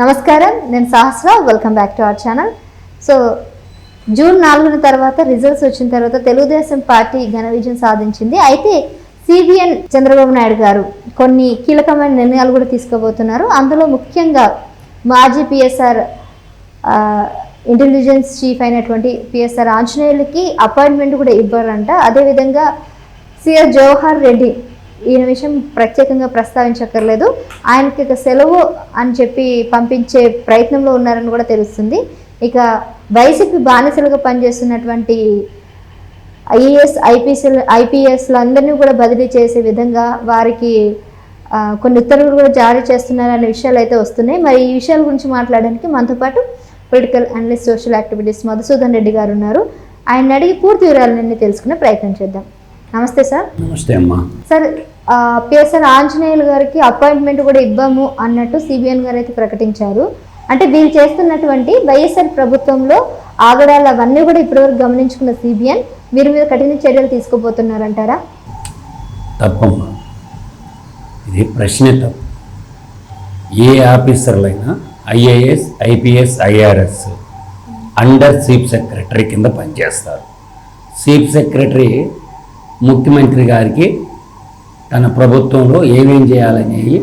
నమస్కారం నేను Sahasra welcome back to our channel so June నాలుగున తర్వాత రిజల్ట్స్ వచ్చిన తర్వాత తెలుగుదేశం పార్టీ ఘన విజయం సాధించింది. అయితే సిబిఎన్ చంద్రబాబు నాయుడు గారు కొన్ని కీలకమైన నిర్ణయాలు కూడా తీసుకోబోతున్నారు. అందులో ముఖ్యంగా మాజీ పిఎస్ఆర్ ఇంటెలిజెన్స్ చీఫ్ అయినటువంటి పిఎస్ఆర్ ఆంజనేయులకి అపాయింట్మెంట్ కూడా ఇవ్వరంట. అదేవిధంగా సిఆర్ జవహర్ రెడ్డి ఈయన విషయం ప్రత్యేకంగా ప్రస్తావించక్కర్లేదు. ఆయనకి ఇక సెలవు అని చెప్పి పంపించే ప్రయత్నంలో ఉన్నారని కూడా తెలుస్తుంది. ఇక వైసీపీ బానిసలుగా పనిచేస్తున్నటువంటి ఐఏఎస్ ఐపీఎస్ ఐపీఎస్లు అందరినీ కూడా బదిలీ చేసే విధంగా వారికి కొన్ని ఉత్తర్వులు కూడా జారీ చేస్తున్నారనే విషయాలు అయితే వస్తున్నాయి. మరి ఈ విషయాల గురించి మాట్లాడడానికి మనతో పాటు political analyst social activities Madhusudan Reddy గారు ఉన్నారు. ఆయన అడిగి పూర్తి వివరాలన్నీ తెలుసుకునే ప్రయత్నం చేద్దాం. నమస్తే సార్. నమస్తే అమ్మా. సార్ పిఎస్ఆర్ ఆంజనేయులు గారికి అపాయింట్మెంట్ కూడా ఇవ్వము అన్నట్టు సిబిఎన్ గారు అయితే ప్రకటించారు. అంటే వీళ్ళు చేస్తున్నటువంటి వైఎస్ఆర్ ప్రభుత్వంలో ఆగడాలు అవన్నీ కూడా ఇప్పటివరకు గమనించుకున్న సిబిఎన్ వీరి మీద కఠిన చర్యలు తీసుకోబోతున్నారంటారా? తప్పమ్మా. ఇది ప్రశ్నే తప్పు. ఏ ఆఫీసర్లైనా IAS IPS IRS under chief secretary కింద పనిచేస్తారు. చీఫ్ సెక్రటరీ ముఖ్యమంత్రి గారికి తన ప్రభుత్వంలో ఏమేం చేయాలనేవి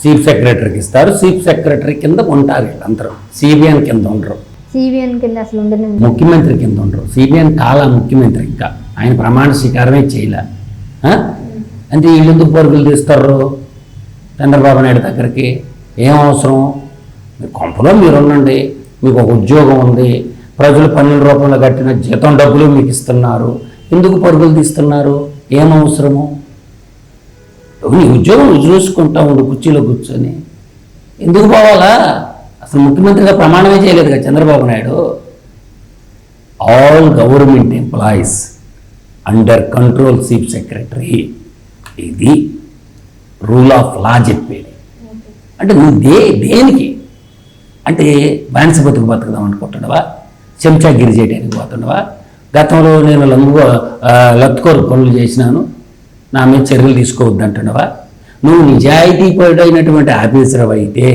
చీఫ్ సెక్రటరీకి ఇస్తారు. చీఫ్ సెక్రటరీ కింద ఉంటారు వీళ్ళందరూ. సిబిఎన్ కింద ఉండరు. సిబిఎన్ కింద అసలు ఉండని ముఖ్యమంత్రి కింద ఉండరు. సిబిఎన్ కాలా ముఖ్యమంత్రి ఇంకా. ఆయన ప్రమాణ స్వీకారమే చేయలే? అంటే వీళ్ళు ఎందుకు పరుగులు తీస్తారు? చంద్రబాబు నాయుడు దగ్గరికి ఏం అవసరం? మీ కొంపలో మీరు ఉండండి మీకు ఒక ఉద్యోగం ఉంది. ప్రజలు పన్నుల రూపంలో కట్టిన జీతం డబ్బులు మీకు ఇస్తున్నారు. ఎందుకు పరుగులు తీస్తున్నారు? ఏం నీ ఉద్యోగం చూసుకుంటా ఉండు కుర్చీలో కూర్చొని. ఎందుకు పోవాలా? అసలు ముఖ్యమంత్రిగా ప్రమాణమే చేయలేదు కదా Chandrababu Naidu. All government employees under control chief secretary ఇది రూల్ ఆఫ్ లా చెప్పేది. అంటే నువ్వు దే దేనికి? అంటే బానిస బతుకు బతుకుదాం అనుకుంటున్నావా? చెంచాగిరి చేయడానికి పోతున్నావా? గతంలో నేను లంగు లత్కోరు పనులు చేసినాను. నా మీద చర్యలు తీసుకోవద్దు అంటున్నావా నువ్వు నిజాయితీ పరుడైనటువంటి ఆఫీసర్ అయితే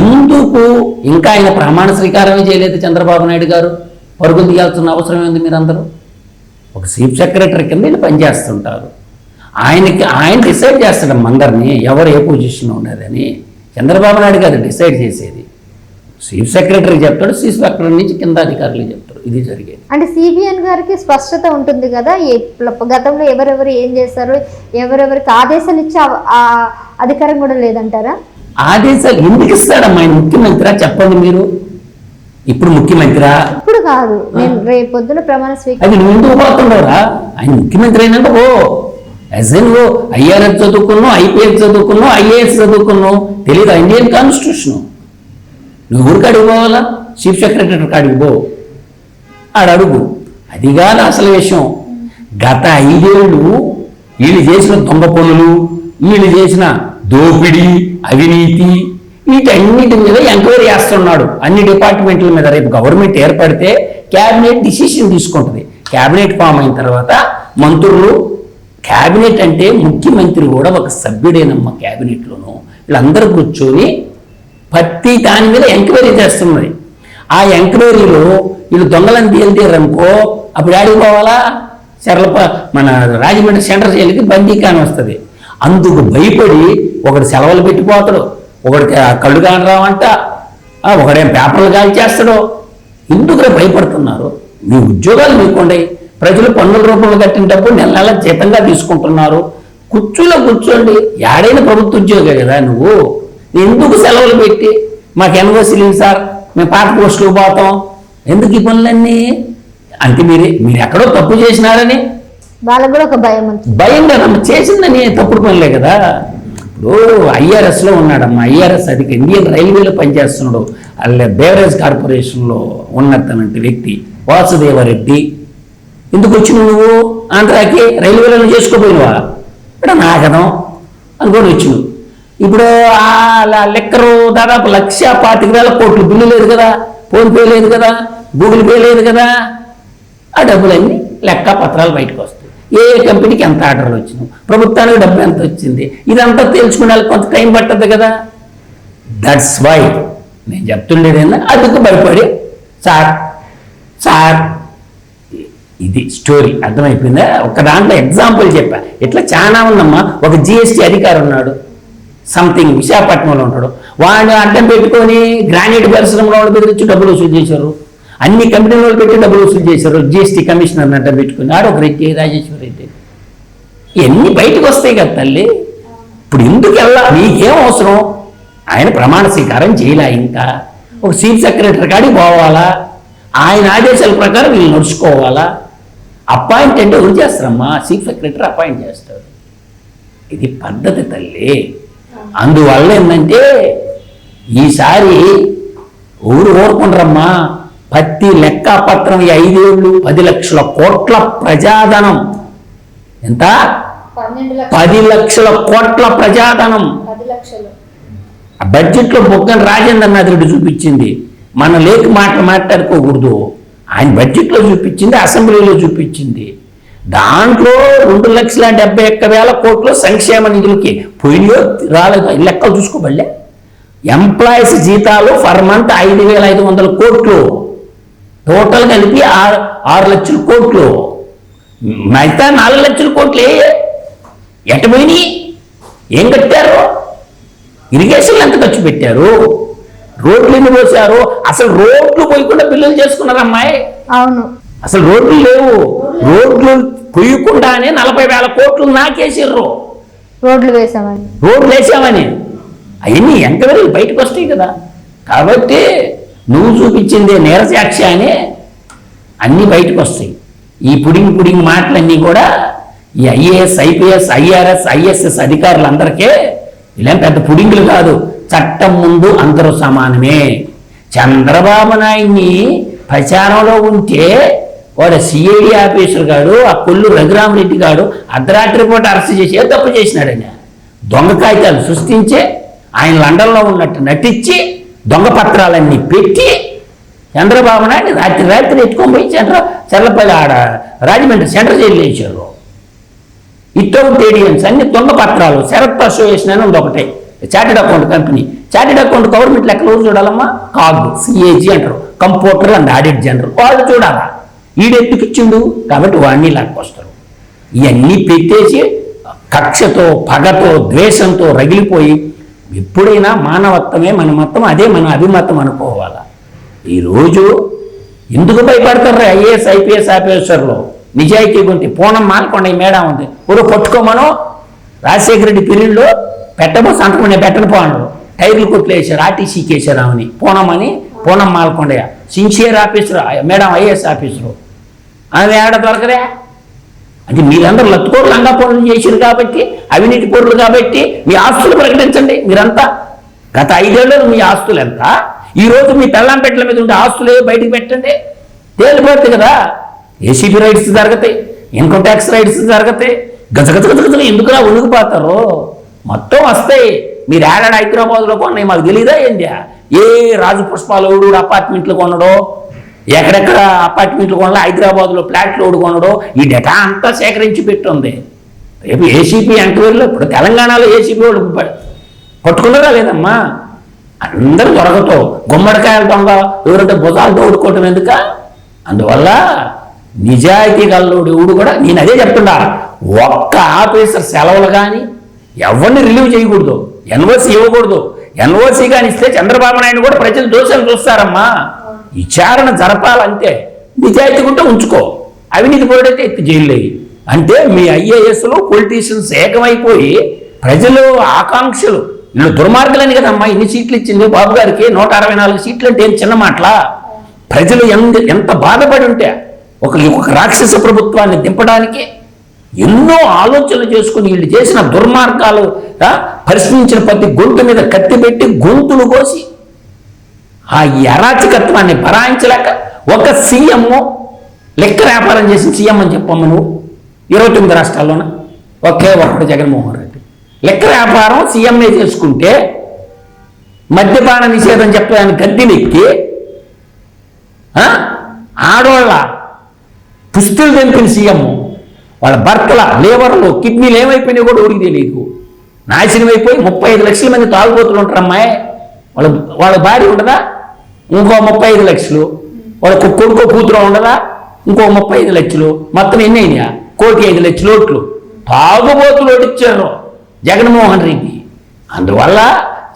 ఎందుకు ఇంకా ఆయన ప్రమాణ స్వీకారమే చేయలేదు చంద్రబాబు నాయుడు గారు? పరుగులు తీయాల్సిన అవసరం ఏంది మీరందరూ? ఒక చీఫ్ సెక్రటరీ కింద వీళ్ళు పనిచేస్తుంటారు. ఆయనకి ఆయన డిసైడ్ చేస్తాడు మందరిని ఎవరు ఏ పొజిషన్లో ఉన్నదని చంద్రబాబు నాయుడు గారు డిసైడ్ చేసేది. చీఫ్ సెక్రటరీ చెప్తాడు చీఫ్ సెక్రటరీ నుంచి కింద అధికారులు చెప్తారు. ఇది జరిగేది. అంటే సిబిఎన్ గారికి స్పష్టత ఉంటుంది కదా గతంలో ఎవరెవరు ఏం చేశారు ఎవరెవరికి ఆదేశాలు ఇచ్చే అధికారం కూడా లేదంటారా? ఆదేశాలు ఎందుకు ఇస్తాడమ్మా ఆయన ముఖ్యమంత్రి? చెప్పండి మీరు. ఇప్పుడు ముఖ్యమంత్రిరా ఇప్పుడు కాదు నేను రేపు పొద్దున ప్రమాణ స్వీకారం అది ఆయన ముఖ్యమంత్రి అయినాక ఓ. యాజ్ ఎన్ ఓ ఐఆర్ఎస్ చదువుకున్నావు ఐపీఎస్ చదువుకున్నావు ఐఏఎస్ చదువుకున్నావు. తెలియదు ఇండియన్ కాన్స్టిట్యూషన్? నువ్వు ఊరికాడికి పోవాలా? చీఫ్ సెక్రటరీ కాడికి పో. ఆడు అడుగు. అది కాదు అసలు విషయం. గత ఐదేళ్ళు వీళ్ళు చేసిన దొంగ పనులు వీళ్ళు చేసిన దోపిడీ అవినీతి వీటన్నిటి మీద ఎంక్వైరీ చేస్తున్నాడు. అన్ని డిపార్ట్మెంట్ల మీద రేపు గవర్నమెంట్ ఏర్పడితే క్యాబినెట్ డిసిషన్ తీసుకుంటుంది. క్యాబినెట్ ఫామ్ అయిన తర్వాత మంత్రులు క్యాబినెట్ అంటే ముఖ్యమంత్రి కూడా ఒక సభ్యుడేనమ్మ క్యాబినెట్లోను. వీళ్ళందరూ కూర్చొని ప్రతి దాని మీద ఎంక్వైరీ చేస్తున్నది ఆ ఎంక్వైరీలో వీళ్ళు దొంగలను తీరనుకో అప్పుడు ఆడికి పోవాలా? మన రాజమండ్రి సెంటర్ జైలుకి బందీకాని వస్తుంది. అందుకు భయపడి ఒకడు సెలవులు పెట్టిపోతాడు ఒకడికి కళ్ళు కాని రావంట ఒకడేం పేపర్లు కాల్ చేస్తాడు ఎందుకు భయపడుతున్నారు? మీ ఉద్యోగాలు మీకుండే. ప్రజలు పన్నుల రూపంలో కట్టిన డబ్బు నెల నెల జీతంగా తీసుకుంటున్నారు. కుర్చీలో కూర్చోండి. ఏడైనా ప్రభుత్వ ఉద్యోగే కదా నువ్వు. ఎందుకు సెలవులు పెట్టి? మాకు ఎన్ఓసీ లేదు సార్ మేము పాత పోస్టులు పోతాం. ఎందుకు ఈ పనులన్నీ? అంటే మీరే మీరు ఎక్కడో తప్పు చేసినారని. వాళ్ళకు కూడా ఒక భయం భయంగా నమ్మ చేసిందని తప్పుడు పనులే కదా. ఇప్పుడు ఐఆర్ఎస్లో ఉన్నాడమ్మా ఐఆర్ఎస్ అధిక ఇండియన్ రైల్వేలో పనిచేస్తున్నాడు. అల్ల బేవరేజ్ కార్పొరేషన్లో ఉన్నతనంటి వ్యక్తి వాసుదేవరెడ్డి. ఎందుకు వచ్చినావు నువ్వు? ఆంధ్రాకి రైల్వేలో చేసుకోపోయినవా ఇక్కడ నాగదం అనుకొని వచ్చినావు. ఇప్పుడు ఆ లెక్కరు దాదాపు లక్ష పాతిక వేల కోట్లు బిల్లు లేదు కదా ఫోన్పే లేదు కదా. గూగుల్ పే లేదు కదా. ఆ డబ్బులన్నీ లెక్క పత్రాలు బయటకు వస్తాయి. ఏ కంపెనీకి ఎంత ఆర్డర్లు వచ్చినాయి? ప్రభుత్వానికి డబ్బు ఎంత వచ్చింది? ఇదంతా తెలుసుకునే కొంత టైం పట్టద్దు కదా. దట్స్ వై నేను చెప్తుండేదేనా అందుకు భయపడి సార్ సార్ ఇది స్టోరీ అర్థమైపోయిందా? ఒక దాంట్లో ఎగ్జాంపుల్ చెప్పా. ఇట్లా చాలా ఉందమ్మా ఒక జిఎస్టీ అధికారి ఉన్నాడు. సంథింగ్ విశాఖపట్నంలో ఉంటాడు వాడిని అడ్డం పెట్టుకొని గ్రానైట్ పరిశ్రమలో వాళ్ళు బెదిరించి డబ్బులు వసూలు చేశారు. అన్ని కంపెనీల వాళ్ళు పెట్టి డబ్బులు వసూలు చేశారు. జిఎస్టీ కమిషనర్ అడ్డం పెట్టుకుని. ఆడు ఒక రెడ్డి రాజేశ్వర రెడ్డి. ఇవన్నీ బయటకు వస్తాయి కదా తల్లి. ఇప్పుడు ఎందుకు వెళ్ళా నీకేం అవసరం? ఆయన ప్రమాణ స్వీకారం చేయలే ఇంకా ఒక చీఫ్ సెక్రటరీ కాడికి పోవాలా? ఆయన ఆదేశాల ప్రకారం వీళ్ళు నడుచుకోవాలా? అపాయింట్ అంటే ఎవరు చేస్తారమ్మా? చీఫ్ సెక్రటరీ అపాయింట్ చేస్తారు. ఇది పద్ధతి తల్లి. అందువల్ల ఏంటంటే ఈసారి ఊరు ఊరుకుంటారమ్మా పత్తి లెక్కపత్రం ఈ ఐదేళ్ళు పది లక్షల కోట్ల ప్రజాధనం. ఎంత? పది లక్షల కోట్ల ప్రజాధనం. బడ్జెట్లో బొగ్గన రాజేంద్ర నాథ్ రెడ్డి చూపించింది. మన లేక మాట మాట్లాడుకోకూడదు. ఆయన బడ్జెట్లో చూపించింది అసెంబ్లీలో చూపించింది. దాంట్లో రెండు లక్షల డెబ్బై ఒక్క వేల కోట్లు సంక్షేమ నిధులకి పోయినాయో రాలేదు లెక్కలు చూసుకోబడలే ఎంప్లాయీస్ జీతాలు ఫర్ మంత్ ఐదు వేల ఐదు వందల కోట్లు. టోటల్ కలిపి ఆరు ఆరు లక్షల కోట్లు. మిగతా నాలుగు లక్షల కోట్లు ఏ ఎట పోయినాయి? ఏం కట్టారు? ఇరిగేషన్లు ఎంత ఖర్చు పెట్టారు? రోడ్లు ఎన్ని పోసారు? అసలు రోడ్లు పోయకుండా బిల్లులు చేసుకున్నారు అమ్మాయి? అవును. అసలు రోడ్లు లేవు. రోడ్లు పొయ్యకుండానే నలభై వేల కోట్లు నాకేసిర్రు. రోడ్లు వేసామని రోడ్లు వేసామని. అవన్నీ ఎంక్వైరీ బయటకు వస్తాయి కదా. కాబట్టి నువ్వు చూపించిందే నీరసాక్షి అని అన్నీ బయటకు వస్తాయి ఈ పుడింగ్ పుడింగ్ మాటలన్నీ కూడా ఈ ఐఏఎస్ ఐపీఎస్ ఐఆర్ఎస్ ఐఎస్ఎస్ అధికారులందరికీ ఇలా పెద్ద పుడింగులు కాదు చట్టం ముందు అందరూ సమానమే. చంద్రబాబు నాయుడిని ప్రచారంలో ఉంటే వాడు సిఐడి ఆఫీసర్ గాడు ఆ కొల్లు రఘురామరెడ్డి గాడు అర్ధరాత్రి పూట అరెస్ట్ చేసి ఏ తప్పు చేసినాడని. దొంగ కాగితాలు సృష్టించే ఆయన లండన్లో ఉన్నట్టు నటించి దొంగ పత్రాలన్నీ పెట్టి చంద్రబాబు నాయుడు రాత్రి రాత్రి ఎత్తుకొని పోయి చంద్ర చల్లపల్లి ఆడ రాజమండ్రి సెంటర్ జైలు వేసారు ఇతౌట్ టేడియన్స్ అన్ని దొంగ పత్రాలు శరత్ అసోసియేషన్ అని ఉంది ఒకటే. Chartered account company. Chartered account government లెక్కలు చూడాలమ్మా? కాగ్ సిఏజీ అంటారు. కంప్యూటర్ అండ్ ఆడిట్ జనరల్ వాళ్ళు చూడాలా? ఈడెత్తుకు ఇచ్చిండు? కాబట్టి వాడిని లాక్కొస్తారు ఇవన్నీ పెట్టేసి కక్షతో పగతో ద్వేషంతో రగిలిపోయి ఎప్పుడైనా మానవత్వమే మన మతం అదే మన అభిమతం అనుకోవాలా? ఈరోజు ఎందుకు భయపడతారు ఐఏఎస్ ఐపీఎస్ ఆఫీసర్లు? నిజాయితీ గుంటి పూనం మాలకొండ ఈ మేడం ఉంది. ఊరు కొట్టుకోమను రాజశేఖర రెడ్డి పీరియడ్లో పెట్టబో సంతకం నేను పెట్టను పోను టైర్లు కొట్లు వేసారు ఆర్టీసీకి వేసారు ఆమెని పూనం అని Poonam Malakondaiah. Sincere officer madam IAS officer. ఆమె ఏడ దొరకరే అంటే మీరందరూ లత్తుకోరు లంగా పనులు చేశారు కాబట్టి అవినీతి కోరులు కాబట్టి మీ ఆస్తులు ప్రకటించండి. మీరంతా గత ఐదేళ్ళు మీ ఆస్తులు ఎంత? ఈ రోజు మీ పెళ్ళాం పెట్టల మీద ఉండే ఆస్తులు బయటకు పెట్టండి? తేలిపోతుంది కదా. ఏసీపీ రైట్స్ జరుగుతాయి ఇన్కమ్ ట్యాక్స్ రైట్స్ జరుగుతాయి. గజ గజ గజ గజ ఎందుకురా ఉనిగిపోతారు మొత్తం వస్తాయి. మీరు ఏడాడు హైదరాబాద్లో కొన్నాయి మాకు తెలియదా ఏంటి ఏ రాజు పుష్పాలు అపార్ట్మెంట్లు కొనడో ఎక్కడెక్కడ అపార్ట్మెంట్లు కొనాలి హైదరాబాద్లో ఫ్లాట్లు ఓడి కొనడో ఈ డేటా అంతా సేకరించి పెట్టుంది. రేపు ఏసీపీ ఎంక్వైరీలో ఇప్పుడు తెలంగాణలో ఏసీపీ వాళ్ళు పట్టుకున్నారా లేదమ్మా? అందరూ దొరకతో గుమ్మడికాయల దొంగ ఎవరంటే భుజాలు తోడుకోవటం ఎందుక? అందువల్ల నిజాయితీ గల్లోడు ఎవడు కూడా నేను అదే చెప్తున్నా. ఒక్క ఆఫీసర్ సెలవులు కానీ ఎవరిని రిలీవ్ చేయకూడదు. ఎన్ఓసి ఇవ్వకూడదు. ఎన్ఓసి కానీ ఇస్తే చంద్రబాబు నాయుడు కూడా ప్రజలు దోషాలు చూస్తారమ్మా. విచారణ జరపాలంటే నిజాయితీ ఉంటే ఉంచుకో. అవినీతి పోయడైతే ఎత్తి జైల్లో అంటే మీ ఐఏఎస్లు పొలిటీషియన్స్ ఏకమైపోయి ప్రజలు ఆకాంక్షలు వీళ్ళు దుర్మార్గులని కదమ్మా ఇన్ని సీట్లు ఇచ్చింది బాబు గారికి నూట అరవై నాలుగు సీట్లు అంటే ఏం చిన్న మాటలా? ప్రజలు ఎంత ఎంత బాధపడి ఉంటే ఒక ఒక రాక్షస ప్రభుత్వాన్ని దింపడానికి ఎన్నో ఆలోచనలు చేసుకుని వీళ్ళు చేసిన దుర్మార్గాలు పరిశ్రమించిన ప్రతి గొంతు మీద కత్తి పెట్టి గొంతులు కోసి ఆ ఎరాచకత్వాన్ని భరాయించలేక ఒక సీఎం లెక్క వ్యాపారం చేసిన సీఎం అని చెప్పమ్మ నువ్వు. ఇరవై తొమ్మిది రాష్ట్రాల్లోన? ఒకే ఒక్కడు జగన్మోహన్ రెడ్డి. లెక్క వ్యాపారం సీఎంఏ చేసుకుంటే మద్యపాన నిషేధం చెప్పడానికి గద్దెనెక్కి ఆ? ఆడవాళ్ళ పుస్తులు తెంపిన సీఎం వాళ్ళ భర్తల లేవర్లు కిడ్నీలు ఏమైపోయినాయి కూడా ఊరికి తెలియదు నాశనం అయిపోయి ముప్పై ఐదు లక్షల మంది తాగుబోతులు ఉంటారు అమ్మాయి వాళ్ళ వాళ్ళ భార్య ఉండదా? ఇంకో ముప్పై ఐదు లక్షలు వాళ్ళకు కొడుకో కూతురు ఉండదా? ఇంకో ముప్పై ఐదు లక్షలు. మొత్తం ఎన్ని అయినాయా? కోటి ఐదు లక్షలు ఓట్లు తాగుబోతులు ఓటిచ్చారు జగన్మోహన్ రెడ్డి. అందువల్ల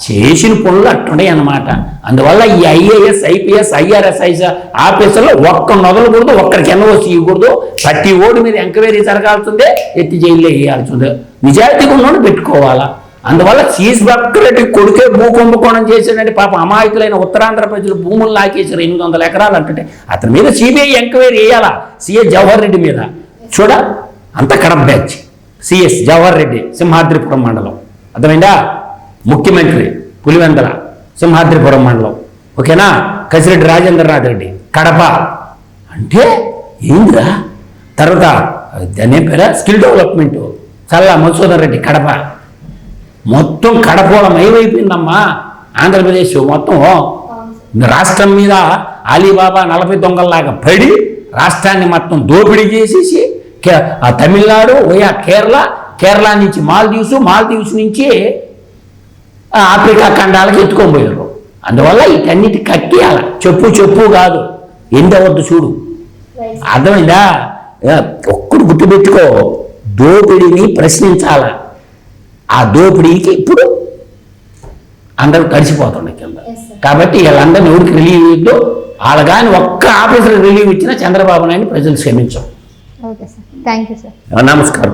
చేసిన పనులు అట్టున్నాయి అన్నమాట. అందువల్ల ఈ ఐఏఎస్ ఐపీఎస్ ఐఆర్ఎస్ ఆఫీసర్లు ఒక్క నొదలకూడదు ఒక్కరికి ఎన్ఓసి ఇవ్వకూడదు. ప్రతి ఓడి మీద ఎంక్వైరీ జరగాల్సిందే ఎత్తి జైల్లో వేయాల్సిందే. నిజాయితీగా ఉన్నోడు పెట్టుకోవాలా. అందువల్ల సీస్ బక్కరెడ్డి కొడుకే భూ కుంభకోణం చేశాడంటే పాప అమాయకులైన ఉత్తరాంధ్ర ప్రజలు భూములు లాకేశారు ఎనిమిది వందల ఎకరాలు అంటే అతని మీద సిబిఐ ఎంక్వైరీ వేయాలా? సిఎస్ జవహర్ రెడ్డి మీద. చూడ? అంత కడప బ్యాచ్. సిఎస్ జవహర్ రెడ్డి సింహాద్రిపురం మండలం. అర్థమైందా? ముఖ్యమంత్రి పులివెందల సింహాద్రిపురం మండలం. ఓకేనా? కసిరెడ్డి రాజేంద్రనాథ్ రెడ్డి కడప. అంటే ఏందిరా? తర్వాత దాని పేరా? Skill development. చల్లా మధుసూదన్ రెడ్డి కడప. మొత్తం కడపోవడం ఏమైపోయిందమ్మా? ఆంధ్రప్రదేశ్ మొత్తం రాష్ట్రం మీద అలీబాబా నలభై దొంగల్లాగా పడి రాష్ట్రాన్ని మొత్తం దోపిడీ చేసేసి తమిళనాడు ఓయా కేరళ కేరళ నుంచి మాల్దీవ్స్ మాల్దీవ్స్ నుంచి ఆఫ్రికా ఖండాలకు ఎత్తుకొని పోయారు అందువల్ల వీటన్నిటి కట్టేయాల. చెప్పు చెప్పు కాదు. ఎండవద్దు చూడు. అర్థమైందా? ఒక్కడు గుర్తుపెట్టుకో. దోపిడీని ప్రశ్నించాల? ఆ దోపిడీకి ఇప్పుడు అందరూ తడిసిపోతుండే కింద. కాబట్టి వీళ్ళందరినీ ఎవరికి రిలీవ్ ఇద్దు వాళ్ళు కానీ ఒక్క ఆఫీసర్ రిలీవ్ ఇచ్చినా చంద్రబాబు నాయుడు ప్రజలు క్షమించం నమస్కారం.